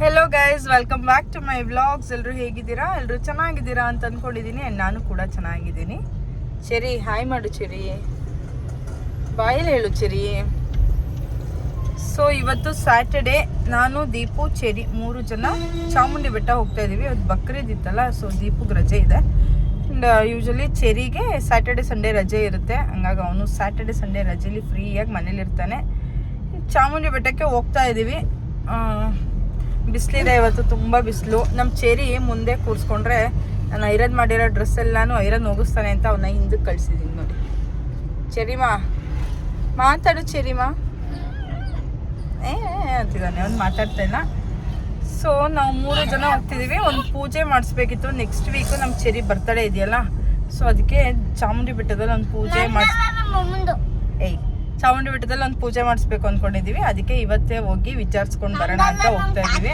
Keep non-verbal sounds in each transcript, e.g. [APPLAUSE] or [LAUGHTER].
Hello guys welcome back to my vlogs ಎಲ್ಲರೂ ಹೇಗಿದ್ದೀರಾ? ಎಲ್ಲರೂ ಚೆನ್ನಾಗಿದ್ದೀರಾ ಅಂತ ಅಂದ್ಕೊಂಡಿದ್ದೀನಿ ನಾನು ಕೂಡ ಚೆನ್ನಾಗಿದ್ದೀನಿ. ಚೆರಿ ಹಾಯ್ ಮಾಡು ಚೆರಿ ಬಾಯಲ್ಲಿ ಹೇಳು ಚೆರಿ ಸೊ ಇವತ್ತು ಸ್ಯಾಟರ್ಡೆ ನಾನು ದೀಪು ಚೆರಿ ಮೂರು ಜನ ಚಾಮುಂಡಿ ಬೆಟ್ಟ ಹೋಗ್ತಾ ಇದೀವಿ. ಅದು ಬಕ್ರೀದ್ ಇತ್ತಲ್ಲ ಸೊ ದೀಪುಗೆ ರಜೆ ಇದೆ. ಆ್ಯಂಡ್ ಯೂಶಲಿ ಚೆರಿಗೆ ಸ್ಯಾಟರ್ಡೆ ಸಂಡೇ ರಜೆ ಇರುತ್ತೆ. ಹಂಗಾಗಿ ಅವನು ಸ್ಯಾಟರ್ಡೆ ಸಂಡೇ ರಜೆಲಿ ಫ್ರೀಯಾಗಿ ಮನೇಲಿರ್ತಾನೆ. ಚಾಮುಂಡಿ ಬೆಟ್ಟಕ್ಕೆ ಹೋಗ್ತಾ ಇದ್ದೀವಿ ಬಿಸಿಲಿದೆ ಇವತ್ತು ತುಂಬ ಬಿಸಿಲು. ನಮ್ಮ ಚೇರಿ ಮುಂದೆ ಕೂರಿಸ್ಕೊಂಡ್ರೆ ನಾನು ಐರನ್ ಮಾಡಿರೋ ಡ್ರೆಸ್ ಎಲ್ಲಾನು ಐರನ್ ಹೋಗಿಸ್ತಾನೆ ಅಂತ ಅವನ್ನ ಹಿಂದಕ್ಕೆ ಕಳಿಸಿದ್ದೀನಿ ನೋಡಿ. ಚೆರಿಮಾ ಮಾತಾಡು ಚೆರಿಮಾ. ಏ ಏ ಅಂತಿದ್ದಾನೆ ಅವ್ನು ಮಾತಾಡ್ತಾ ಇಲ್ಲ. ಸೊ ನಾವು ಮೂರು ಜನ ಹೋಗ್ತಿದ್ದೀವಿ ಒಂದು ಪೂಜೆ ಮಾಡಿಸ್ಬೇಕಿತ್ತು. ನೆಕ್ಸ್ಟ್ ವೀಕು ನಮ್ಮ ಚೆರಿ ಬರ್ತಡೇ ಇದೆಯಲ್ಲ ಸೊ ಅದಕ್ಕೆ ಚಾಮುಂಡಿ ಬೆಟ್ಟದಲ್ಲಿ ಒಂದು ಪೂಜೆ ಮಾಡಿಸ್ ಏಯ್ ಚಾಮುಂಡಿ ಬೆಟ್ಟದಲ್ಲಿ ಒಂದು ಪೂಜೆ ಮಾಡಿಸ್ಬೇಕು ಅಂದ್ಕೊಂಡಿದ್ದೀವಿ ಅದಕ್ಕೆ ಇವತ್ತೇ ಹೋಗಿ ವಿಚಾರಿಸ್ಕೊಂಡು ಬರೋಣ ಅಂತ ಹೋಗ್ತಾ ಇದೀವಿ.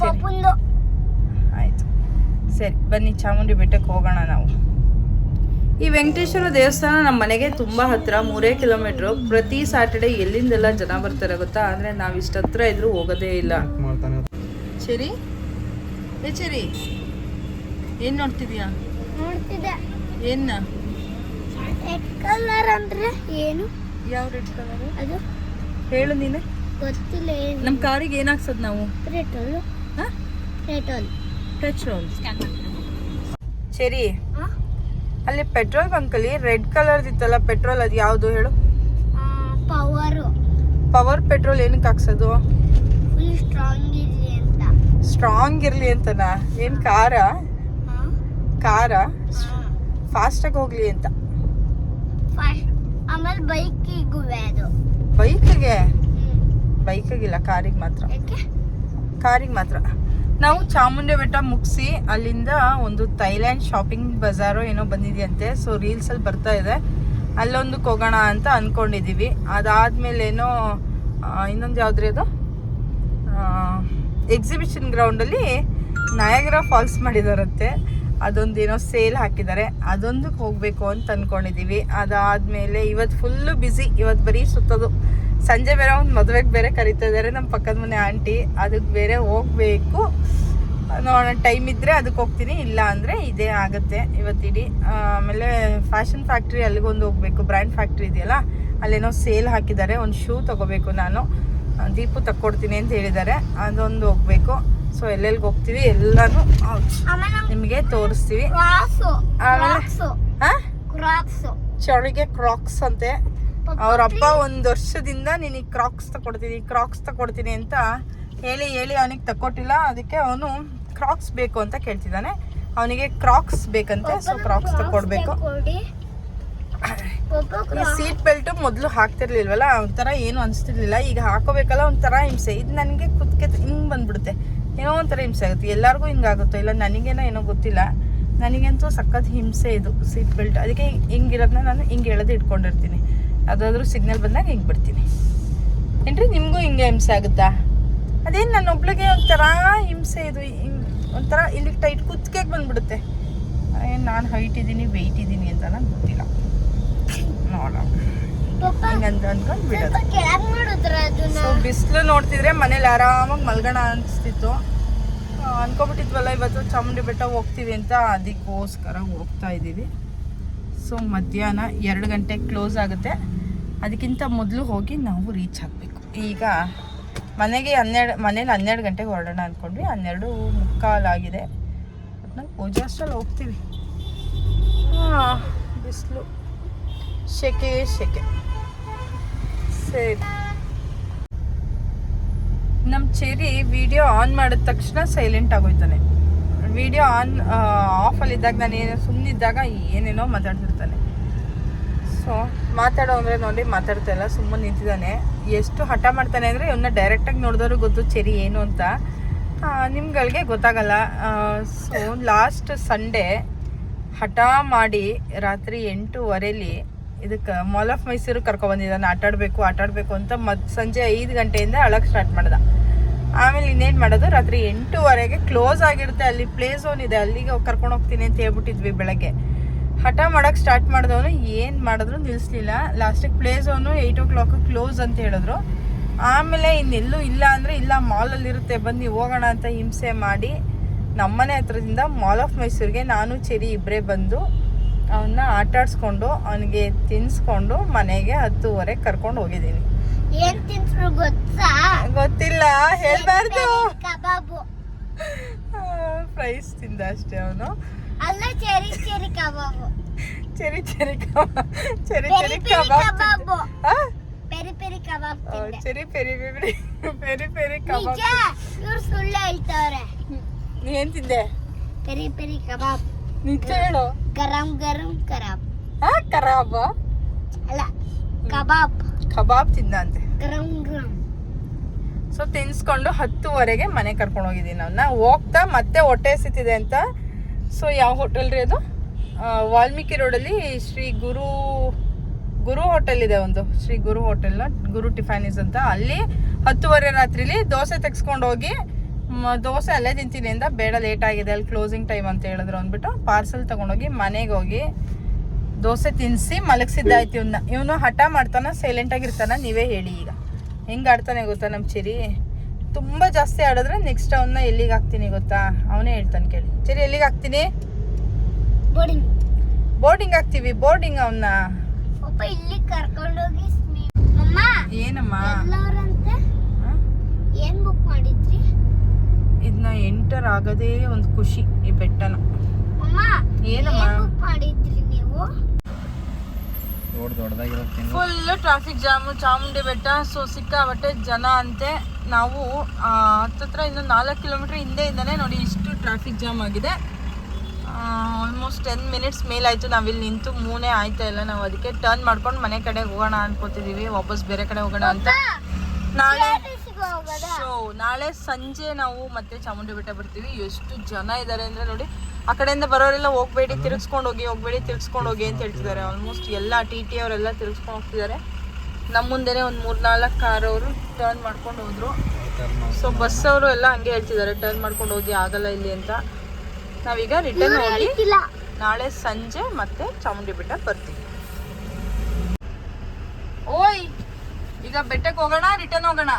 ಚೆರಿ ಆಯ್ತು. ಸರಿ ಬನ್ನಿ ಚಾಮುಂಡಿ ಬೆಟ್ಟಕ್ಕೆ ಹೋಗೋಣ ನಾವು. ಈ ವೆಂಕಟೇಶ್ವರ ದೇವಸ್ಥಾನ ನಮ್ಮ ಮನೆಗೆ ತುಂಬ ಹತ್ತಿರ ಮೂರೇ ಕಿಲೋಮೀಟ್ರು. ಪ್ರತಿ ಸಾಟರ್ಡೆ ಎಲ್ಲಿಂದೆಲ್ಲ ಜನ ಬರ್ತಾರೆ ಗೊತ್ತಾ? ಅಂದರೆ ನಾವು ಇಷ್ಟು ಹತ್ರ ಇದ್ರೂ ಹೋಗೋದೇ ಇಲ್ಲ. ಸರಿ ಏ ಸರಿ ಏನು ನೋಡ್ತಿದ್ಯಾ? ನೋಡ್ತಿದ್ದೆ. ಏನ? ರೆಡ್ ಕಲರ್ ಅಂದ್ರೆ ಏನು? ಯಾವ ರೆಡ್ ಕಲರ್ ಅದು ಹೇಳು ನೀನೆ. ಗೊತ್ತಿಲ್ಲ ಏನು. ನಮ್ಮ ಕಾರಿಗೆ ಏನಾಗ್ಸದ್ ನಾವು? ಪೆಟ್ರೋಲ್ ಹಾಂ? ಪೆಟ್ರೋಲ್ ಪೆಟ್ರೋಲ್ ಸರಿ ಅಲ್ಲಿ ಪೆಟ್ರೋಲ್ ಬಂಕಲ್ಲಿ ರೆಡ್ ಕಲರ್ ಇತ್ತಲ್ಲ ಪೆಟ್ರೋಲ್ ಅದು ಯಾವ್ದು ಹೇಳು? ಪವರ್ ಪವರ್ ಪೆಟ್ರೋಲ್ ಏನಕ್ಕೆ ಹಾಕ್ಸೋದು? ಫುಲ್ ಸ್ಟ್ರಾಂಗ್ ಇರಲಿ ಅಂತ. ಸ್ಟ್ರಾಂಗ್ ಇರಲಿ ಅಂತನಾ? ಏನು ಕಾರ? ಕಾರ? ಫಾಸ್ಟಾಗಿ ಹೋಗ್ಲಿ ಅಂತ. ಫಾಸ್ಟ್ ಆಮೇಲೆ ಬೈಕಿಗೂ ಅದು. ಬೈಕಿಗೆ. ಬೈಕಿಗಿಲ್ಲ ಕಾರಿಗೆ ಮಾತ್ರ. ಕಾರಿಗೆ ಮಾತ್ರ. ನಾವು ಚಾಮುಂಡಿ ಬೆಟ್ಟ ಮುಗಿಸಿ ಅಲ್ಲಿಂದ ಒಂದು ಥೈಲ್ಯಾಂಡ್ ಶಾಪಿಂಗ್ ಬಜಾರು ಏನೋ ಬಂದಿದೆಯಂತೆ ಸೊ ರೀಲ್ಸಲ್ಲಿ ಬರ್ತಾ ಇದೆ. ಅಲ್ಲೊಂದಕ್ಕೆ ಹೋಗೋಣ ಅಂತ ಅಂದ್ಕೊಂಡಿದ್ದೀವಿ ಅದಾದಮೇಲೇನೋ ಇನ್ನೊಂದು ಯಾವುದ್ರಿ ಅದು? ಎಕ್ಸಿಬಿಷನ್ ಗ್ರೌಂಡಲ್ಲಿ ನಯಗ್ರಾ ಫಾಲ್ಸ್ ಮಾಡಿದಾರಂತೆ. ಅದೊಂದು ಏನೋ ಸೇಲ್ ಹಾಕಿದ್ದಾರೆ. ಅದೊಂದಕ್ಕೆ ಹೋಗಬೇಕು ಅಂತ ಅಂದ್ಕೊಂಡಿದ್ದೀವಿ ಅದಾದಮೇಲೆ ಇವತ್ತು ಫುಲ್ಲು ಬ್ಯುಸಿ ಇವತ್ತು ಬರೀ ಸುತ್ತೋದು. ಸಂಜೆ ಬೇರೆ ಒಂದು ಮದುವೆಗೆ ಬೇರೆ ಕರಿತಾ ಇದ್ದಾರೆ ನಮ್ಮ ಪಕ್ಕದ ಮನೆ ಆಂಟಿ ಅದಕ್ಕೆ ಬೇರೆ ಹೋಗಬೇಕು. ನೋಡೋಣ ಟೈಮ್ ಇದ್ದರೆ ಅದಕ್ಕೆ ಹೋಗ್ತೀನಿ. ಇಲ್ಲ ಅಂದರೆ ಇದೇ ಆಗುತ್ತೆ ಇವತ್ತಿಡೀ ಆಮೇಲೆ ಫ್ಯಾಷನ್ ಫ್ಯಾಕ್ಟ್ರಿ ಅಲ್ಲಿಗೊಂದು ಹೋಗಬೇಕು. ಬ್ರ್ಯಾಂಡ್ ಫ್ಯಾಕ್ಟ್ರಿ ಇದೆಯಲ್ಲ, ಅಲ್ಲೇನೋ ಸೇಲ್ ಹಾಕಿದ್ದಾರೆ. ಒಂದು ಶೂ ತಗೋಬೇಕು ನಾನು. ದೀಪು ತಕ್ಕೊಡ್ತೀನಿ ಅಂತ ಹೇಳಿದ್ದಾರೆ. ಅದೊಂದು ಹೋಗಬೇಕು. ಸೊ ಎಲ್ಲೆಲ್ಲಿ ಹೋಗ್ತೀವಿ? ಎಲ್ಲಾನು ನಿಮಗೆ ತೋರಿಸ್ತೀವಿ. ಚಳಿಗೆ ಕ್ರಾಕ್ಸ್ ಅಂತೆ. ಅವ್ರ ಅಪ್ಪ ಒಂದು ವರ್ಷದಿಂದ ನಿನಗೆ ಕ್ರಾಕ್ಸ್ ತಗೊಡ್ತೀನಿ ಕ್ರಾಕ್ಸ್ ತಗೊಡ್ತೀನಿ ಅಂತ ಹೇಳಿ ಹೇಳಿ ಅವನಿಗೆ ತಕೊಟ್ಟಿಲ್ಲ. ಅದಕ್ಕೆ ಅವನು ಕ್ರಾಕ್ಸ್ ಬೇಕು ಅಂತ ಕೇಳ್ತಿದ್ದಾನೆ. ಅವನಿಗೆ ಕ್ರಾಕ್ಸ್ ಬೇಕಂತೆ. ಸೊ ಕ್ರಾಕ್ಸ್ ತಗೊಡ್ಬೇಕು ಈ ಸೀಟ್ ಬೆಲ್ಟ್ ಮೊದಲು ಹಾಕ್ತಿರ್ಲಿಲ್ವಲ್ಲ ಒಂಥರ ಏನು ಅನಿಸ್ತಿರ್ಲಿಲ್ಲ. ಈಗ ಹಾಕೋಬೇಕಲ್ಲ ಒಂಥರ ಹಿಂಸೆ. ಇದು ನನಗೆ ಕುದ್ಕೆ ಹಿಂಗೆ ಬಂದ್ಬಿಡುತ್ತೆ. ಏನೋ ಒಂಥರ ಹಿಂಸೆ ಆಗುತ್ತೆ. ಎಲ್ಲರಿಗೂ ಹಿಂಗಾಗುತ್ತೋ ಇಲ್ಲ ನನಗೇನೋ ಏನೋ ಗೊತ್ತಿಲ್ಲ. ನನಗಂತೂ ಸಖತ್ ಹಿಂಸೆ ಇದು ಸೀಟ್ ಬೆಲ್ಟ್ ಅದಕ್ಕೆ ಹಿಂಗಿರೋದನ್ನ ನಾನು ಹಿಂಗೆ ಎಳೆದು ಇಟ್ಕೊಂಡಿರ್ತೀನಿ. ಅದಾದರೂ ಸಿಗ್ನಲ್ ಬಂದಾಗ ಹಿಂಗೆ ಬಿಡ್ತೀನಿ. ಏನ್ರಿ ನಿಮಗೂ ಹಿಂಗೆ ಹಿಂಸೆ ಆಗುತ್ತಾ? ಅದೇನು ನನ್ನ ಒಬ್ಳಿಗೆ ಒಂಥರ ಹಿಂಸೆ ಇದು, ಹಿಂಗೆ ಒಂಥರ ಇಲ್ಲಿಗೆ ಟೈಟ್ ಕುತ್ತಿಗೆಗೆ ಬಂದ್ಬಿಡುತ್ತೆ. ಏನು ನಾನು ಹೈಟ್ ಇದ್ದೀನಿ ವೆಯ್ಟ್ ಇದ್ದೀನಿ ಅಂತ ನನಗೆ ಗೊತ್ತಿಲ್ಲ. ನೋಡೋಣ. ಹಿಂಗಂತ ಅಂದ್ಕೊಂಡು ಬಿಡೋದು. ಸೊ ಬಿಸಿಲು ನೋಡ್ತಿದ್ರೆ ಮನೇಲಿ ಆರಾಮಾಗಿ ಮಲ್ಗೋಣ ಅನಿಸ್ತಿತ್ತು. ಅನ್ಕೊಬಿಟ್ಟಿದ್ವಲ್ಲ ಇವತ್ತು ಚಾಮುಂಡಿ ಬೆಟ್ಟ ಹೋಗ್ತೀವಿ ಅಂತ ಅದಕ್ಕೋಸ್ಕರ ಹೋಗ್ತಾ ಇದ್ದೀವಿ. ಸೊ ಮಧ್ಯಾಹ್ನ ಎರಡು ಗಂಟೆಗೆ ಕ್ಲೋಸ್ ಆಗುತ್ತೆ. ಅದಕ್ಕಿಂತ ಮೊದಲು ಹೋಗಿ ನಾವು ರೀಚ್ ಆಗಬೇಕು. ಈಗ ಮನೆಗೆ ಹನ್ನೆರಡು ಮನೇಲಿ ಹನ್ನೆರಡು ಗಂಟೆಗೆ ಹೊರಡೋಣ ಅಂದ್ಕೊಂಡ್ವಿ ಹನ್ನೆರಡು ಮುಕ್ಕಾಲಾಗಿದೆ ನಾವು ಪೂಜೆ ಅಷ್ಟರಲ್ಲಿ ಹೋಗ್ತೀವಿ. ಹಾಂ ಬಿಸಿಲು. ಶೆಕೆ ಶೆಕೆ. ಸರಿ. ನಮ್ಮ ಚೆರಿ ವಿಡಿಯೋ ಆನ್ ಮಾಡಿದ ತಕ್ಷಣ ಸೈಲೆಂಟ್ ಆಗೋಯ್ತಾನೆ. ವಿಡಿಯೋ ಆನ್ ಆಫಲ್ಲಿದ್ದಾಗ ನಾನು ಏನೋ ಸುಮ್ಮನಿದ್ದಾಗ ಏನೇನೋ ಮಾತಾಡ್ತಿರ್ತಾನೆ. ಸೊ ಮಾತಾಡೋ ಅಂದರೆ ನೋಡಿ ಮಾತಾಡ್ತಾ ಇಲ್ಲ, ಸುಮ್ಮನೆ ನಿಂತಿದ್ದಾನೆ. ಎಷ್ಟು ಹಠ ಮಾಡ್ತಾನೆ ಅಂದರೆ ಇವನ್ನ ಡೈರೆಕ್ಟಾಗಿ ನೋಡಿದವ್ರಿಗೆ ಗೊತ್ತು ಚೆರಿ ಏನು ಅಂತ. ನಿಮ್ಗಳಿಗೆ ಗೊತ್ತಾಗಲ್ಲ. ಸೊ ಲಾಸ್ಟ್ ಸಂಡೇ ಹಠ ಮಾಡಿ ರಾತ್ರಿ ಎಂಟೂವರೆಲಿ ಇದಕ್ಕೆ ಮಾಲ್ ಆಫ್ ಮೈಸೂರು ಕರ್ಕೊಬಂದಿದ್ದಾನೆ ಆಟಾಡಬೇಕು ಆಟಾಡಬೇಕು ಅಂತ ಮತ್ ಸಂಜೆ ಐದು ಗಂಟೆಯಿಂದ ಅಳಕ್ಕೆ ಸ್ಟಾರ್ಟ್ ಮಾಡ್ದ. ಆಮೇಲೆ ಇನ್ನೇನು ಮಾಡೋದು? ರಾತ್ರಿ ಎಂಟೂವರೆಗೆ ಕ್ಲೋಸ್ ಆಗಿರುತ್ತೆ. ಅಲ್ಲಿ ಪ್ಲೇ ಝೋನ್ ಇದೆ. ಅಲ್ಲಿಗೆ ಕರ್ಕೊಂಡು ಹೋಗ್ತೀನಿ ಅಂತ ಹೇಳ್ಬಿಟ್ಟಿದ್ವಿ ಬೆಳಗ್ಗೆ. ಹಠ ಮಾಡೋಕ್ಕೆ ಸ್ಟಾರ್ಟ್ ಮಾಡಿದವನು ಏನು ಮಾಡಿದ್ರು ನಿಲ್ಲಿಸ್ಲಿಲ್ಲ ಲಾಸ್ಟಿಗೆ play zone eight o'clock close ಅಂತ ಹೇಳಿದ್ರು. ಆಮೇಲೆ ಇನ್ನೆಲ್ಲೂ ಇಲ್ಲ ಅಂದರೆ ಇಲ್ಲ ಮಾಲಲ್ಲಿರುತ್ತೆ ಬನ್ನಿ, ಹೋಗೋಣ ಅಂತ ಹಿಂಸೆ ಮಾಡಿ ನಮ್ಮನೆ ಹತ್ರದಿಂದ ಮಾಲ್ ಆಫ್ ಮೈಸೂರಿಗೆ ನಾನು ಚೆರಿ ಇಬ್ಬರೇ ಬಂದು ಅವನ್ನ ಆಟಾಡಿಸ್ಕೊಂಡು ಅವನಿಗೆ ತಿನ್ಸ್ಕೊಂಡು ಮನೆಗೆ ಹತ್ತುವರೆ ಕರ್ಕೊಂಡು ಹೋಗಿದ್ದೀನಿ. ಏನ್ ತಿನ್ಸ್ರು ಗೊತ್ತಾ? ಗೊತ್ತಿಲ್ಲ ಹೇಳ್ಬಾರ್ದು. ಕಬಾಬು. ಪ್ರೈಸ್ ತಿಂದ ಅಷ್ಟೇ ಅವನು. ಅಲ್ಲ cherry cherry kebab. Cherry cherry kebab cherry cherry kebab? Peri peri kebab cherry peri peri peri peri kebab ಇವ್ರು ಸುಳ್ಳು ಹೇಳ್ತಾವ್ರೆ. ಏನ್ ತಿಂದೆ? Peri peri kebab. ನಿಜ ಹೇಳು ಗರಂ ಗರಂ ಕರಾಬ್ ಆ ಕರಾಬ ಅಲ್ಲ ಕಬಾಬ್. ಕಬಾಬ್ ತಿಂದಂತೆ. ಗರಂ ಗರಂ. ಸೊ ತಿನ್ಸ್ಕೊಂಡು ಹತ್ತುವರೆಗೆ ಮನೆ ಕರ್ಕೊಂಡು ಹೋಗಿದ್ದೀನಿ ಅವನ್ನ ಹೋಗ್ತಾ ಮತ್ತೆ ಹೊಟ್ಟೆ ಸಿತ್ತಿದೆ ಅಂತ. ಸೊ ಯಾವ ಹೋಟೆಲ್ ರೀ ಅದು? ವಾಲ್ಮೀಕಿ ರೋಡಲ್ಲಿ ಶ್ರೀ ಗುರು ಗುರು ಹೋಟೆಲ್ ಇದೆ ಒಂದು. ಶ್ರೀ ಗುರು ಹೋಟೆಲ್ ಗುರು ಟಿಫಾನಿಸ್ ಅಂತ. ಅಲ್ಲಿ ಹತ್ತುವರೆ ರಾತ್ರಿಲಿ ದೋಸೆ ತೆಗ್ಸ್ಕೊಂಡು ಹೋಗಿ ದೋಸೆ ಅಲ್ಲೇ ತಿಂತೀನಿ ಅಂತ ಬೇಡ ಲೇಟ್ ಆಗಿದೆ ಅಲ್ಲಿ ಕ್ಲೋಸಿಂಗ್ ಟೈಮ್ ಅಂತ ಹೇಳಿದ್ರು ಅಂದ್ಬಿಟ್ಟು ಪಾರ್ಸೆಲ್ ತಗೊಂಡೋಗಿ ಮನೆಗೆ ಹೋಗಿ ದೋಸೆ ತಿನ್ನಿಸಿ ಮಲಗಿಸಿದ್ದಾಯ್ತು ಇವನ್ನ ಇವನು ಹಠ ಮಾಡ್ತಾನ ಸೈಲೆಂಟ್ ಆಗಿರ್ತಾನ ನೀವೇ ಹೇಳಿ ಈಗ. ಹೆಂಗೆ ಆಡ್ತಾನೆ ಗೊತ್ತಾ ನಮ್ಮ ಚಿರಿ? ತುಂಬ ಜಾಸ್ತಿ ಆಡಿದ್ರೆ ನೆಕ್ಸ್ಟ್ ಅವನ್ನ ಎಲ್ಲಿಗೆ ಹಾಕ್ತೀನಿ ಗೊತ್ತಾ? ಅವನೇ ಹೇಳ್ತಾನೆ ಕೇಳಿ. ಚಿರಿ ಎಲ್ಲಿಗೆ ಹಾಕ್ತೀನಿ? ಬೋರ್ಡಿಂಗ್ ಬೋರ್ಡಿಂಗ್ ಹಾಕ್ತೀವಿ ಬೋರ್ಡಿಂಗ್ ಅವನ್ನ ಏನಮ್ಮ? ಏನ್ ಬುಕ್ ಮಾಡಿದ್ರಿ ಇದನ್ನ ಎಂಟರ್ ಆಗೋದೇ ಒಂದು ಖುಷಿ ಈ ಬೆಟ್ಟನ. ಏನಮ್ಮ? ಫುಲ್ ಟ್ರಾಫಿಕ್ ಜಾಮು ಚಾಮುಂಡಿ ಬೆಟ್ಟ ಸೊ ಸಿಕ್ಕಾಬಟ್ಟೆ ಜನ ಅಂತೆ. ನಾವು ಹತ್ತತ್ರ ಇನ್ನು ನಾಲ್ಕು ಕಿಲೋಮೀಟರ್ ಹಿಂದೆ ಇದ್ದಾನೆ ನೋಡಿ ಇಷ್ಟು ಟ್ರಾಫಿಕ್ ಜಾಮ್ ಆಗಿದೆ. ಆಲ್ಮೋಸ್ಟ್ ಟೆನ್ ಮಿನಿಟ್ಸ್ ಮೇಲಾಯಿತು ನಾವಿಲ್ಲಿ ನಿಂತು ಮೂನೇ ಆಯ್ತಾ ಇಲ್ಲ. ನಾವು ಅದಕ್ಕೆ ಟರ್ನ್ ಮಾಡ್ಕೊಂಡು ಮನೆ ಕಡೆ ಹೋಗೋಣ ಅನ್ಕೋತಿದೀವಿ. ವಾಪಸ್ ಬೇರೆ ಕಡೆ ಹೋಗೋಣ ಅಂತ. ನಾಳೆ? ಸೊ ನಾಳೆ ಸಂಜೆ ನಾವು ಮತ್ತೆ ಚಾಮುಂಡಿ ಬೆಟ್ಟ ಬರ್ತೀವಿ. ಎಷ್ಟು ಜನ ಇದ್ದಾರೆ ಅಂದ್ರೆ ನೋಡಿ ಆ ಕಡೆಯಿಂದ ಬರೋರೆಲ್ಲ ಹೋಗ್ಬೇಡಿ ತಿರ್ಗಿಸ್ಕೊಂಡು ಹೋಗಿ ಹೋಗ್ಬೇಡಿ ತಿರ್ಗಿಸ್ಕೊಂಡು ಹೋಗಿ ಅಂತ ಹೇಳ್ತಿದ್ದಾರೆ. ಆಲ್ಮೋಸ್ಟ್ ಎಲ್ಲ ಟಿ ಟಿ ಅವರೆಲ್ಲ ತಿರ್ಗಿಸ್ಕೊಂಡು ಹೋಗ್ತಿದ್ದಾರೆ. ನಮ್ಮ ಮುಂದೆನೆ ಒಂದು ಮೂರ್ನಾಲ್ಕು ಕಾರ್ ಅವರು ಟರ್ನ್ ಮಾಡ್ಕೊಂಡು ಹೋದ್ರು. ಸೊ ಬಸ್ ಅವರು ಎಲ್ಲ ಹಂಗೆ ಹೇಳ್ತಿದ್ದಾರೆ ಟರ್ನ್ ಮಾಡ್ಕೊಂಡು ಹೋಗಿ ಆಗಲ್ಲ ಇಲ್ಲಿ ಅಂತ. ನಾವೀಗ ರಿಟರ್ನ್ ಹೋಗಿ ಇಲ್ಲ ನಾಳೆ ಸಂಜೆ ಮತ್ತೆ ಚಾಮುಂಡಿ ಬೆಟ್ಟ ಬರ್ತೀವಿ. ಓಯ್! ಈಗ ಬೆಟ್ಟಕ್ಕೆ ಹೋಗೋಣ ರಿಟರ್ನ್ ಹೋಗೋಣ.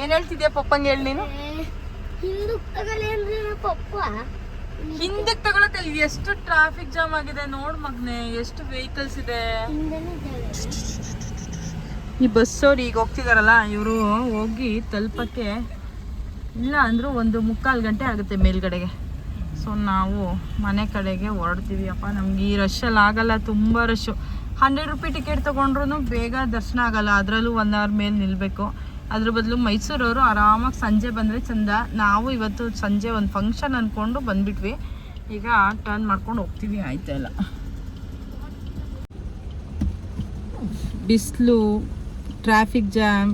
ಏನ್ ಹೇಳ್ತಿದ್ಯಾ ಪಪ್ಪಂಗೆ ಹೇಳಿ ನೀನು? ಹಿಂದಕ್ಕೆ ತಗೊಳ್ಳಿ ಅಂದ್ರೆ ಪಪ್ಪ ಹಿಂದಕ್ಕೆ ತಗೊಳಕಲ್ಲಿ ಎಷ್ಟು ಟ್ರಾಫಿಕ್ ಜಾಮ್ ಆಗಿದೆ ನೋಡ್ ಮಗ್ನೆ. ಎಷ್ಟು ವೆಹಿಕಲ್ಸ್ ಇದೆ. ಈ ಬಸ್ ಅವ್ರು ಈಗ ಹೋಗ್ತಿದಾರಲ್ಲ ಇವರು ಹೋಗಿ ತಲುಪಕ್ಕೆ ಇಲ್ಲ ಅಂದ್ರೂ ಒಂದು ಮುಕ್ಕಾಲು ಗಂಟೆ ಆಗುತ್ತೆ ಮೇಲ್ಗಡೆಗೆ. ಸೊ ನಾವು ಮನೆ ಕಡೆಗೆ ಹೊರಡ್ತೀವಿ. ಅಪ್ಪ ನಮ್ಗೆ ಈ ರಶಲ್ಲಿ ಆಗಲ್ಲ. ತುಂಬ ರಶ್ಶು ಹಂಡ್ರೆಡ್ ರುಪಿ ಟಿಕೆಟ್ ತೊಗೊಂಡ್ರು ಬೇಗ ದರ್ಶನ ಆಗಲ್ಲ. ಅದರಲ್ಲೂ ಒನ್ ಅವರ್ ಮೇಲೆ ನಿಲ್ಲಬೇಕು ಅದ್ರ ಬದಲು ಮೈಸೂರವರು ಆರಾಮಾಗಿ ಸಂಜೆ ಬಂದರೆ ಚಂದ. ನಾವು ಇವತ್ತು ಸಂಜೆ ಒಂದು ಫಂಕ್ಷನ್ ಅಂದ್ಕೊಂಡು ಬಂದ್ಬಿಟ್ವಿ. ಈಗ ಟರ್ನ್ ಮಾಡ್ಕೊಂಡು ಹೋಗ್ತೀವಿ. ಆಯ್ತಾ ಇಲ್ಲ. ಬಿಸಿಲು ಟ್ರಾಫಿಕ್ ಜಾಮ್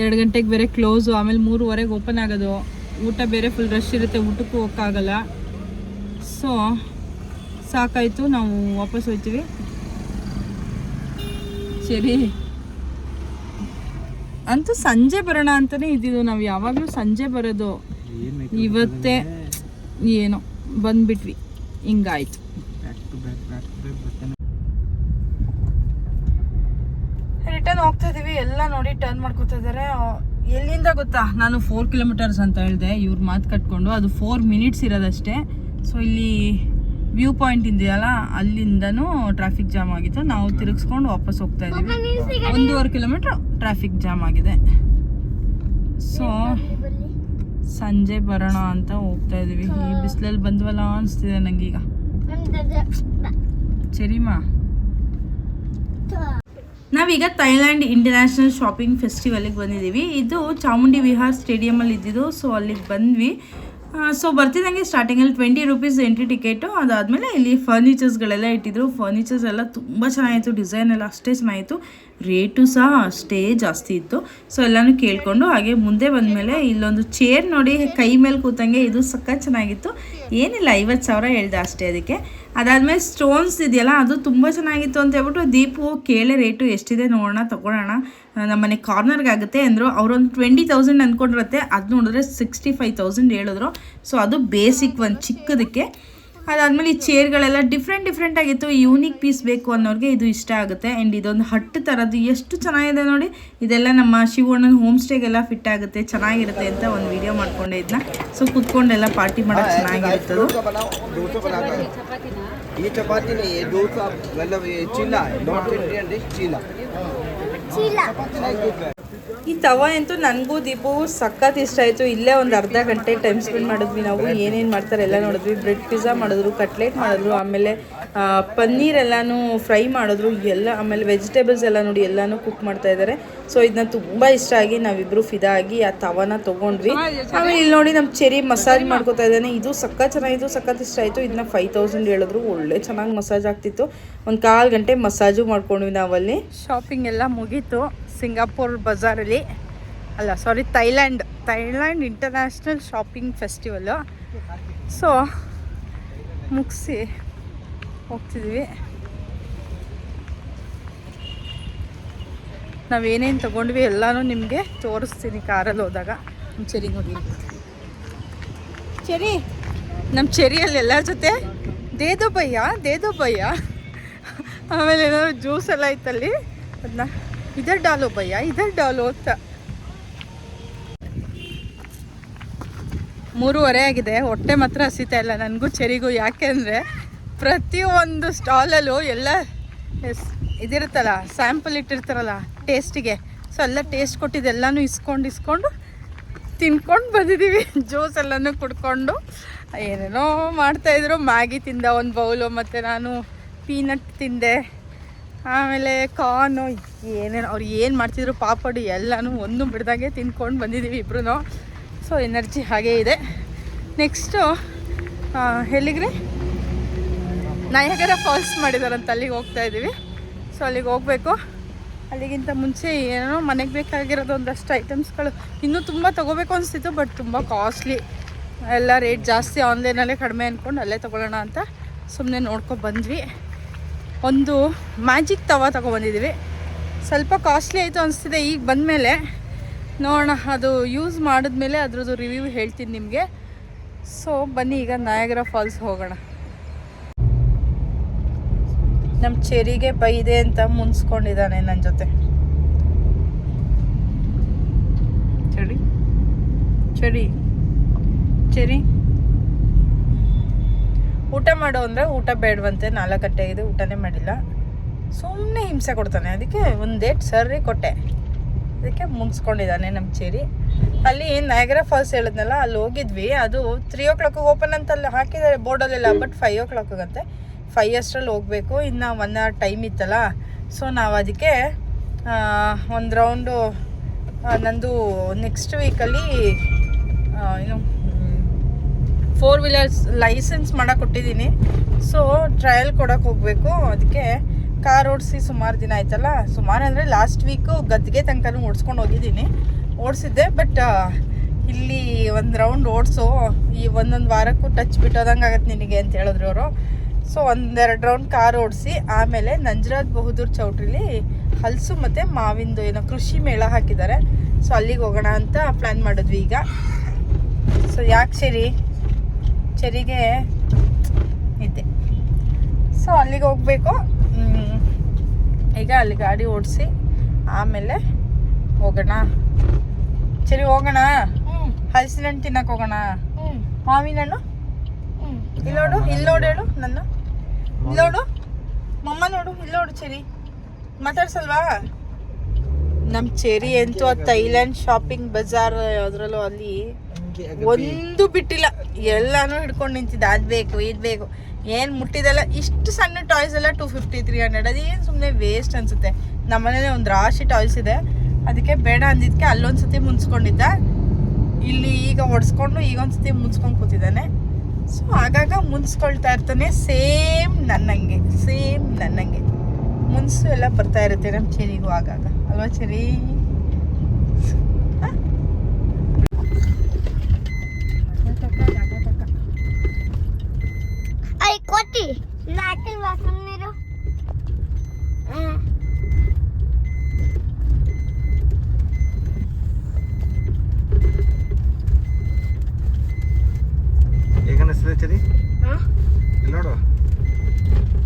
ಎರಡು ಗಂಟೆಗೆ ಬೇರೆ ಕ್ಲೋಸು ಆಮೇಲೆ ಮೂರುವರೆಗೆ ಓಪನ್ ಆಗೋದು. ಊಟ ಬೇರೆ ಫುಲ್ ರಶ್ ಇರುತ್ತೆ. ಊಟಕ್ಕೂ ಹೋಗೋಕ್ಕಾಗಲ್ಲ ಸೊ ಸಾಕಾಯಿತು. ನಾವು ವಾಪಸ್ ಹೋಗ್ತೀವಿ ಸರಿ ಅಂತೂ ಸಂಜೆ ಬರೋಣ ಅಂತಾನೆ ಇದ್ದಿದ್ದು ನಾವು ಯಾವಾಗಲೂ ಸಂಜೆ ಬರೋದು ಇವತ್ತೇ ಏನೋ ಬಂದ್ಬಿಟ್ವಿ. ಹಿಂಗಾಯ್ತು. ರಿಟರ್ನ್ ಹೋಗ್ತಾ ಇದೀವಿ. ಎಲ್ಲ ನೋಡಿ ಟರ್ನ್ ಮಾಡ್ಕೋತಾ ಇದಾರೆ. ಎಲ್ಲಿಂದ ಗೊತ್ತಾ? ನಾನು ಫೋರ್ ಕಿಲೋಮೀಟರ್ಸ್ ಅಂತ ಹೇಳಿದೆ. ಇವ್ರ ಮಾತು ಕಟ್ಕೊಂಡು. ಅದು ಫೋರ್ ಮಿನಿಟ್ಸ್ ಇರೋದಷ್ಟೇ. ಸೊ ಇಲ್ಲಿ ವ್ಯೂ ಪಾಯಿಂಟ್ ಇದೆಯಲ್ಲ ಅಲ್ಲಿಂದನೂ ಟ್ರಾಫಿಕ್ ಜಾಮ್ ಆಗಿತ್ತು. ನಾವು ತಿರುಗಿಸ್ಕೊಂಡು ವಾಪಸ್ ಹೋಗ್ತಾ ಇದೀವಿ. ಒಂದೂವರೆ ಕಿಲೋಮೀಟರ್ ಟ್ರಾಫಿಕ್ ಜಾಮ್ ಆಗಿದೆ. ಸೊ ಸಂಜೆ ಬರೋಣ ಅಂತ ಹೋಗ್ತಾ ಇದೀವಿ. ಈ ಬಿಸಿಲಲ್ಲಿ ಬಂದ್ವಲ್ಲ ಅನಿಸ್ತಿದೆ ನಂಗೀಗ. ನಮ್ದು ಸರಿಮಾ? ನಾವೀಗ ಥೈಲ್ಯಾಂಡ್ ಇಂಟರ್ನ್ಯಾಷನಲ್ ಶಾಪಿಂಗ್ ಫೆಸ್ಟಿವಲಿಗೆ ಬಂದಿದ್ದೀವಿ. ಇದು ಚಾಮುಂಡಿ ವಿಹಾರ್ ಸ್ಟೇಡಿಯಮಲ್ಲಿ ಇದ್ದಿದ್ದು ಸೊ ಅಲ್ಲಿಗೆ ಬಂದ್ವಿ. ಸೊ ಬರ್ತಿದ್ದಂಗೆ ಸ್ಟಾರ್ಟಿಂಗಲ್ಲಿ ಟ್ವೆಂಟಿ ರುಪೀಸ್ ಎಂಟ್ರಿ ಟಿಕೆಟು ಅದಾದಮೇಲೆ ಇಲ್ಲಿ ಫರ್ನಿಚರ್ಸ್ಗಳೆಲ್ಲ ಇಟ್ಟಿದ್ರು. ಫರ್ನಿಚರ್ಸ್ ಎಲ್ಲ ತುಂಬ ಚೆನ್ನಾಗಿತ್ತು ಡಿಸೈನ್ ಎಲ್ಲ ಅಷ್ಟೇ ಚೆನ್ನಾಗಿತ್ತು. ರೇಟು ಸಹ ಅಷ್ಟೇ ಜಾಸ್ತಿ ಇತ್ತು. ಸೊ ಎಲ್ಲನೂ ಕೇಳಿಕೊಂಡು ಹಾಗೆ ಮುಂದೆ ಬಂದಮೇಲೆ ಇಲ್ಲೊಂದು ಚೇರ್ ನೋಡಿ ಕೈ ಮೇಲೆ ಕೂತಂಗೆ ಇದು ಸಖತ್ ಚೆನ್ನಾಗಿತ್ತು. ಏನಿಲ್ಲ, ಐವತ್ತು ಸಾವಿರ ಹೇಳ್ದೆ ಅಷ್ಟೇ ಅದಕ್ಕೆ. ಅದಾದಮೇಲೆ ಸ್ಟೋನ್ಸ್ ಇದೆಯಲ್ಲ ಅದು ತುಂಬ ಚೆನ್ನಾಗಿತ್ತು ಅಂತ ಹೇಳ್ಬಿಟ್ಟು ದೀಪು ಕೇಳೆ ರೇಟು ಎಷ್ಟಿದೆ ನೋಡೋಣ ತೊಗೊಳೋಣ ನಮ್ಮನೆ ಕಾರ್ನರ್ಗೆ ಆಗುತ್ತೆ ಅಂದರು ಅವರೊಂದು ಟ್ವೆಂಟಿ ತೌಸಂಡ್ ಅಂದ್ಕೊಂಡಿರುತ್ತೆ ಅದು ನೋಡಿದ್ರೆ ಸಿಕ್ಸ್ಟಿ ಫೈವ್ ತೌಸಂಡ್ ಹೇಳಿದ್ರು. ಸೊ ಅದು ಬೇಸಿಕ್ ಒಂದು ಚಿಕ್ಕದಕ್ಕೆ. ಅದಾದಮೇಲೆ ಈ ಚೇರ್ಗಳೆಲ್ಲ ಡಿಫ್ರೆಂಟ್ ಡಿಫ್ರೆಂಟ್ ಆಗಿತ್ತು. ಯೂನಿಕ್ ಪೀಸ್ ಬೇಕು ಅನ್ನೋರಿಗೆ ಇದು ಇಷ್ಟ ಆಗುತ್ತೆ. ಆ್ಯಂಡ್ ಇದೊಂದು ಹಟ್ಟು ಥರದ್ದು ಎಷ್ಟು ಚೆನ್ನಾಗಿದೆ ನೋಡಿ. ಇದೆಲ್ಲ ನಮ್ಮ ಶಿವಣ್ಣನ ಹೋಮ್ ಸ್ಟೇಗೆಲ್ಲ ಫಿಟ್ ಆಗುತ್ತೆ. ಚೆನ್ನಾಗಿರುತ್ತೆ ಅಂತ ಒಂದು ವಿಡಿಯೋ ಮಾಡ್ಕೊಂಡೆ ಇದನ್ನ ಸೊ ಕುತ್ಕೊಂಡೆಲ್ಲ ಪಾರ್ಟಿ ಮಾಡೋಕ್ಕೆ ಚೆನ್ನಾಗಿರುತ್ತೆ ಅದು डोसा बनाओ डोसा बना कर ये चपाती नहीं है डोसा मतलब ये चीला है नॉर्थ इंडियन डिश चीला ಚೀಲ ಈ ತವ ಅಂತೂ ನನಗೂ ದೀಪು ಸಖತ್ ಇಷ್ಟ ಆಯಿತು ಇಲ್ಲೇ ಒಂದು ಅರ್ಧ ಗಂಟೆ ಟೈಮ್ ಸ್ಪೆಂಡ್ ಮಾಡಿದ್ವಿ ನಾವು ಏನೇನು ಮಾಡ್ತಾರೆ ಎಲ್ಲ ನೋಡಿದ್ವಿ ಬ್ರೆಡ್ ಪಿಜ್ಜಾ ಮಾಡಿದ್ರು ಕಟ್ಲೆಟ್ ಮಾಡಿದ್ರು ಆಮೇಲೆ ಆ, ಪನ್ನೀರ್ ಎಲ್ಲಾನು ಫ್ರೈ ಮಾಡಿದ್ರು. ಎಲ್ಲ ಆಮೇಲೆ ವೆಜಿಟೇಬಲ್ಸ್ ಎಲ್ಲ ನೋಡಿ ಎಲ್ಲನೂ ಕುಕ್ ಮಾಡ್ತಾ ಇದ್ದಾರೆ ಸೊ ಇದನ್ನ ತುಂಬ ಇಷ್ಟ ಆಗಿ ನಾವಿಬ್ರು ಫಿದಾ ಆಗಿ ಆ ತವನ ತೊಗೊಂಡ್ವಿ. ಆಮೇಲೆ ಇಲ್ಲಿ ನೋಡಿ ನಮ್ಮ ಚೆರಿ ಮಸಾಜ್ ಮಾಡ್ಕೋತಾ ಇದ್ದಾನೆ. ಇದು ಸಕ್ಕ ಚೆನ್ನಾಗಿತ್ತು ಸಖತ್ ಇಷ್ಟ ಆಯಿತು. ಇದನ್ನ ಫೈವ್ ತೌಸಂಡ್ ಹೇಳಿದ್ರು. ಒಳ್ಳೆ ಚೆನ್ನಾಗಿ ಮಸಾಜ್ ಆಗ್ತಿತ್ತು. ಒಂದು ಕಾಲು ಗಂಟೆ ಮಸಾಜು ಮಾಡ್ಕೊಂಡ್ವಿ ನಾವಲ್ಲಿ. ಶಾಪಿಂಗ್ ಎಲ್ಲ ಮುಗೀತು. ಸಿಂಗಾಪುರ್ ಬಜಾರಲ್ಲಿ. ಅಲ್ಲ sorry Thailand. Thailand international shopping festival so ಮುಗಿಸಿ. ಹೋಗ್ತಿದ್ವಿ. ನಾವೇನೇನು ತೊಗೊಂಡ್ವಿ ಎಲ್ಲನೂ ನಿಮಗೆ ತೋರಿಸ್ತೀನಿ ಕಾರಲ್ಲಿ ಹೋದಾಗ. ನಮ್ಮ ಚೆರಿ ನೋಡಿ. ಚೆರಿ ನಮ್ಮ ಚೆರಿಯಲ್ಲಿ ಎಲ್ಲರ ಜೊತೆ ದೇದೋ ಬಯ್ಯ ದೇದೋ ಬಯ್ಯ ಆಮೇಲೆ ಏನಾದ್ರು ಜ್ಯೂಸ್ ಎಲ್ಲ ಇತ್ತಲ್ಲಿ ಅದನ್ನ ಇದರ್ ಡಾಲು ಬಯ್ಯ, ಇದರ್ ಡಾಲು ಅಂತ. ಮೂರುವರೆ ಆಗಿದೆ, ಹೊಟ್ಟೆ ಮಾತ್ರ ಹಸಿತಾ ಇಲ್ಲ. ನನಗೂ ಚೆರಿಗೂ ಯಾಕೆಂದರೆ ಪ್ರತಿಯೊಂದು ಸ್ಟಾಲಲ್ಲೂ ಎಲ್ಲ ಇದಿರುತ್ತಲ್ಲ ಸ್ಯಾಂಪಲ್ ಇಟ್ಟಿರ್ತಾರಲ್ಲ ಟೇಸ್ಟಿಗೆ ಸೊ ಎಲ್ಲ ಟೇಸ್ಟ್ ಕೊಟ್ಟಿದ್ದೆಲ್ಲನೂ ಇಸ್ಕೊಂಡು ಇಸ್ಕೊಂಡು ತಿನ್ಕೊಂಡು ಬಂದಿದ್ದೀವಿ. [LAUGHS] ಜ್ಯೂಸ್ ಎಲ್ಲನೂ ಕುಡ್ಕೊಂಡು. ಏನೇನೋ ಮಾಡ್ತಾಯಿದ್ರು ಮ್ಯಾಗಿ ತಿಂದ ಒಂದು ಬೌಲು ಮತ್ತು ನಾನು ಪೀನಟ್ ತಿಂದೆ. ಆಮೇಲೆ ಕಾರ್ನು ಏನೇನು ಅವ್ರು ಏನು ಮಾಡ್ತಿದ್ರು, ಪಾಪಡು ಎಲ್ಲನೂ ಒಂದು ಬಿಡ್ದಾಗೆ ತಿನ್ಕೊಂಡು ಬಂದಿದ್ದೀವಿ ಇಬ್ರು ಸೊ ಎನರ್ಜಿ ಹಾಗೇ ಇದೆ. ನೆಕ್ಸ್ಟು ಎಲ್ಲಿಗ್ರಿ? ನಯಗರ ಫಾಲ್ಸ್ ಮಾಡಿದಾರಂತ ಅಲ್ಲಿಗೆ ಹೋಗ್ತಾ ಇದ್ದೀವಿ ಸೊ ಅಲ್ಲಿಗೆ ಹೋಗಬೇಕು. ಅಲ್ಲಿಗಿಂತ ಮುಂಚೆ ಏನೋ ಮನೆಗೆ ಬೇಕಾಗಿರೋದು ಒಂದಷ್ಟು ಐಟಮ್ಸ್ಗಳು ಇನ್ನೂ ತುಂಬ ತೊಗೋಬೇಕು ಅನಿಸ್ತಿತ್ತು ಬಟ್ ತುಂಬ ಕಾಸ್ಟ್ಲಿ ಎಲ್ಲ ರೇಟ್ ಜಾಸ್ತಿ ಆನ್ಲೈನಲ್ಲೇ ಕಡಿಮೆ ಅಂದ್ಕೊಂಡು ಅಲ್ಲೇ ತೊಗೊಳ್ಳೋಣ ಅಂತ ಸುಮ್ಮನೆ ನೋಡ್ಕೊಂಡು ಬಂದ್ವಿ. ಒಂದು ಮ್ಯಾಜಿಕ್ ತವ ತೊಗೊಬಂದಿದ್ದೀವಿ ಸ್ವಲ್ಪ ಕಾಸ್ಟ್ಲಿ ಆಯಿತು ಅನಿಸ್ತಿದೆ, ಈಗ ಬಂದಮೇಲೆ ನೋಡೋಣ, ಅದು ಯೂಸ್ ಮಾಡಿದ್ಮೇಲೆ ಅದ್ರದ್ದು ರಿವ್ಯೂ ಹೇಳ್ತೀನಿ ನಿಮಗೆ. ಸೊ ಬನ್ನಿ, ಈಗ ನಾಯಗರ ಫಾಲ್ಸ್ ಹೋಗೋಣ. ನಮ್ಮ ಚೆರಿಗೆ ಬೈದೆ ಅಂತ ಮುನ್ಸ್ಕೊಂಡಿದ್ದಾನೆ ನನ್ನ ಜೊತೆ. ಚಳಿ ಚಳಿ ಚೆರಿ. ಊಟ ಮಾಡು ಅಂದರೆ ಊಟ ಬೇಡವಂತೆ ನಾಲ್ಕು ಗಂಟೆ ಆಗಿದೆ ಊಟನೇ ಮಾಡಿಲ್ಲ. ಸುಮ್ಮನೆ ಹಿಂಸೆ ಕೊಡ್ತಾನೆ. ಅದಕ್ಕೆ ಒಂದು ಡೇಟ್ ಸರ್ರಿ ಕೊಟ್ಟೆ. ಅದಕ್ಕೆ ಮುಗಿಸ್ಕೊಂಡಿದ್ದಾನೆ ನಮ್ಮ ಚೇರಿ. ಅಲ್ಲಿ ನಯಗರ ಫಾಲ್ಸ್ ಹೇಳಿದ್ನಲ್ಲ ಅಲ್ಲಿ ಹೋಗಿದ್ವಿ. ಅದು ತ್ರೀ ಓ ಕ್ಲಾಕಿಗೆ ಓಪನ್ ಅಂತ ಅಲ್ಲಿ ಹಾಕಿದ್ದಾರೆ ಬೋರ್ಡಲ್ಲೆಲ್ಲ ಬಟ್ ಫೈವ್ ಓ ಕ್ಲಾಕಿಗಂತೆ ಫೈವ್ ಅಷ್ಟರಲ್ಲಿ ಹೋಗಬೇಕು. ಇನ್ನು ಒನ್ ಅವರ್ ಟೈಮ್ ಇತ್ತಲ್ಲ. ಸೊ ನಾವು ಅದಕ್ಕೆ ಒಂದು ರೌಂಡು ನಂದು ನೆಕ್ಸ್ಟ್ ವೀಕಲ್ಲಿ ಏನು ಫೋರ್ ವೀಲರ್ಸ್ ಲೈಸೆನ್ಸ್ ಮಾಡಕ್ಕೆ ಕೊಟ್ಟಿದ್ದೀನಿ ಸೊ ಟ್ರಯಲ್ ಕೊಡೋಕೆ ಹೋಗಬೇಕು. ಅದಕ್ಕೆ ಕಾರ್ ಓಡಿಸಿ ಸುಮಾರು ದಿನ ಆಯ್ತಲ್ಲ. ಸುಮಾರು ಅಂದರೆ ಲಾಸ್ಟ್ ವೀಕು ಗದ್ದಿಗೆ ತನಕ ಓಡಿಸ್ಕೊಂಡು ಹೋಗಿದ್ದೀನಿ ಓಡಿಸಿದ್ದೆ ಬಟ್ ಇಲ್ಲಿ ಒಂದು ರೌಂಡ್ ಓಡಿಸು ಈ ಒಂದೊಂದು ವಾರಕ್ಕೂ ಟಚ್ ಬಿಟ್ಟೋದಂಗೆ ಆಗತ್ತೆ ನಿನಗೆ ಅಂತ ಹೇಳಿದ್ರು ಅವರು. ಸೊ ಒಂದೆರಡು ರೌಂಡ್ ಕಾರ್ ಓಡಿಸಿ ಆಮೇಲೆ ನಂಜರಾಜ್ ಬಹದ್ದೂರ್ ಚೌಟ್ರಿಲಿ ಹಲಸು ಮತ್ತು ಮಾವಿಂದು ಏನೋ ಕೃಷಿ ಮೇಳ ಹಾಕಿದ್ದಾರೆ. ಸೊ ಅಲ್ಲಿಗೆ ಹೋಗೋಣ ಅಂತ ಪ್ಲ್ಯಾನ್ ಮಾಡಿದ್ವಿ ಈಗ. ಸೊ ಯಾಕೆ ಸರಿ ಚೆರಿಗೆ ಇದೆ. ಸೊ ಅಲ್ಲಿಗೆ ಹೋಗಬೇಕು. ಈಗ ಅಲ್ಲಿ ಗಾಡಿ ಓಡಿಸಿ ಆಮೇಲೆ ಹೋಗೋಣ. ಸರಿ ಹೋಗೋಣ? ಹಲಸಿನ ಹಣ್ಣು ತಿನ್ನಕ್ಕೆ ಹೋಗೋಣ ಮಾವಿನ ಹಣ್ಣು ಇಲ್ಲಿ ನೋಡು ಇಲ್ಲಿ ನೋಡು ಹೇಳು ನನ್ನ. ನೋಡು. ಮಮ್ಮ ನೋಡು ಇಲ್ಲಿ ನೋಡು ಚೆರಿ. ಮಾತಾಡ್ಸಲ್ವಾ? ನಮ್ಮ ಚೆರಿ ಅಂತೂ ಆ ಥೈಲ್ಯಾಂಡ್ ಶಾಪಿಂಗ್ ಬಜಾರ್ ಯಾವ್ದ್ರಲ್ಲೂ ಅಲ್ಲಿ ಒಂದು ಬಿಟ್ಟಿಲ್ಲ. ಎಲ್ಲಾನು ಹಿಡ್ಕೊಂಡು ನಿಂತಿದ್ದ. ಅದು ಬೇಕು ಇದು ಬೇಕು. ಏನು ಮುಟ್ಟಿದೆಲ್ಲ? ಇಷ್ಟು ಸಣ್ಣ ಟಾಯ್ಸ್ ಎಲ್ಲ ಟೂ ಫಿಫ್ಟಿ ತ್ರೀ ಹಂಡ್ರೆಡ್ ಅದೇನು ಸುಮ್ಮನೆ ವೇಸ್ಟ್ ಅನ್ಸುತ್ತೆ. ನಮ್ಮನೇಲಿ ಒಂದು ರಾಶಿ ಟಾಯ್ಸ್ ಇದೆ. ಅದಕ್ಕೆ ಬೇಡ ಅಂದಿದ್ಕೆ ಅಲ್ಲೊಂದ್ಸತಿ ಮುನ್ಸ್ಕೊಂಡಿದ್ದ. ಇಲ್ಲಿ ಈಗ ಹೊಡ್ಸ್ಕೊಂಡು ಈಗ ಒಂದ್ಸತಿ ಮುನ್ಸ್ಕೊಂಡು ಕೂತಿದ್ದಾನೆ. ಸೊ ಆಗಾಗ ಮುನ್ಸ್ಕೊಳ್ತಾ ಇರ್ತಾನೆ ಸೇಮ್ ನನ್ನಂಗೆ ಸೇಮ್ ನನ್ನಂಗೆ. ಮುನ್ಸು ಎಲ್ಲ ಬರ್ತಾ ಇರುತ್ತೆ ನಮ್ಮ ಚೆರಿಗೂ ಆಗಾಗ. ಅಲ್ವಾ ಚೆರಿ? ಅನಿಸ್ತದೆ ಚರಿ? ಇಲ್ಲಿ ನೋಡು.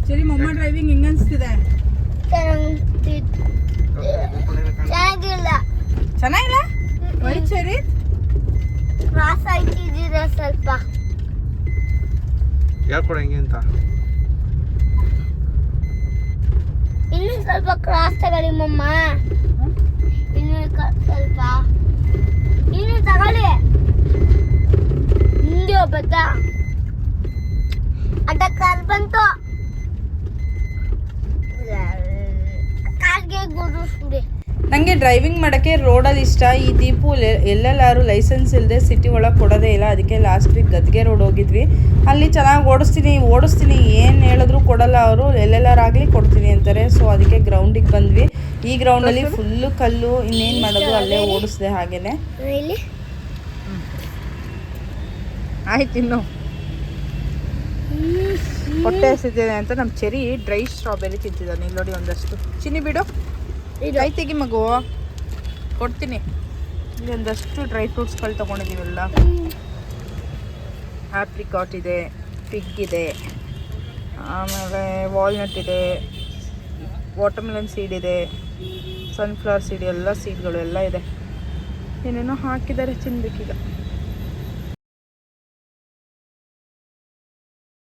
ಚರಿ ಮೊಮ್ಮ ಡ್ರೈವಿಂಗ್ ಹೆಂಗ ಅನಿಸ್ತಿದೆ? ಚೆನ್ನಾಗಿಲ್ಲ. ಚೆನ್ನಾಗಿಲ್ಲ? ವೈ ಚರಿ. ವಾಸ ಇಟ್ಟಿದ್ದೀರ ಸ್ವಲ್ಪ? ಹೇಳ್ಕೊಡ ಹೆಂಗೆ ಅಂತ. ಇನ್ನೂ ಸ್ವಲ್ಪ ಕ್ರಾಸ್ ತಗೊಳ್ಳಿ ಮಮ್ಮ. ಇನ್ನೂ ಸ್ವಲ್ಪ. ಇನ್ನೂ ತಗೊಳ್ಳಿ. ಹಿಂದೆ ಒಬ್ಬತ್ತಾ ಬಂತು. ಕಾರ್ಗೆ ಗುರುಸ್ಬಿಡಿ ನನಗೆ ಡ್ರೈವಿಂಗ್ ಮಾಡೋಕ್ಕೆ ರೋಡಲ್ಲಿ ಇಷ್ಟ. ಈ ದೀಪು ಎಲ್- ಎಲ್ಲೆಲ್ಲಾರು ಲೈಸೆನ್ಸ್ ಇಲ್ಲದೆ ಸಿಟಿ ಒಳಗೆ ಕೊಡೋದೇ ಇಲ್ಲ. ಅದಕ್ಕೆ ಲಾಸ್ಟ್ ವೀಕ್ ಗದ್ಗೆ ರೋಡ್ ಹೋಗಿದ್ವಿ. ಅಲ್ಲಿ ಚೆನ್ನಾಗಿ ಓಡಿಸ್ತೀನಿ ಓಡಿಸ್ತೀನಿ. ಏನು ಹೇಳಿದ್ರು ಕೊಡಲ್ಲ ಅವರು. ಎಲ್ಲೆಲ್ಲಾರಾಗಲಿ ಕೊಡ್ತೀನಿ ಅಂತಾರೆ. ಸೊ ಅದಕ್ಕೆ ಗ್ರೌಂಡಿಗೆ ಬಂದ್ವಿ. ಈ ಗ್ರೌಂಡಲ್ಲಿ ಫುಲ್ಲು ಕಲ್ಲು ಇನ್ನೇನು ಮಾಡೋದು ಅಲ್ಲೇ ಓಡಿಸ್ದೆ ಹಾಗೇನೆ. ಆಯ್ತು ಇನ್ನು. ಹೊಟ್ಟೆ ಹಸಿದಿದೆ ಅಂತ ನಮ್ಮ ಚೆರಿ ಡ್ರೈ ಸ್ಟ್ರಾಬೆರಿ ತಿಂತಿದ್ದಾನೆ. ಇಲ್ಲಿ ನೋಡಿ ಒಂದಷ್ಟು. ಚಿನ್ನಿ ಬಿಡು. ಡ್ರೈ ತೆಗಿ ಮಗು. ಕೊಡ್ತೀನಿ. ಇಲ್ಲಿ ಒಂದಷ್ಟು ಡ್ರೈ ಫ್ರೂಟ್ಸ್ಗಳು ತೊಗೊಂಡಿದ್ದೀವಲ್ಲ. ಆಪ್ರಿಕಾಟ್ ಇದೆ ಪಿಗ್ ಇದೆ ಆಮೇಲೆ ವಾಲ್ನಟ್ ಇದೆ ವಾಟರ್ಮೆಲನ್ ಸೀಡ್ ಇದೆ ಸನ್ಫ್ಲವರ್ ಸೀಡ್ ಎಲ್ಲ ಸೀಡ್ಗಳು ಎಲ್ಲ ಇದೆ. ಏನೇನೋ ಹಾಕಿದ್ದಾರೆ ತಿನ್ಬೇಕೀಗ.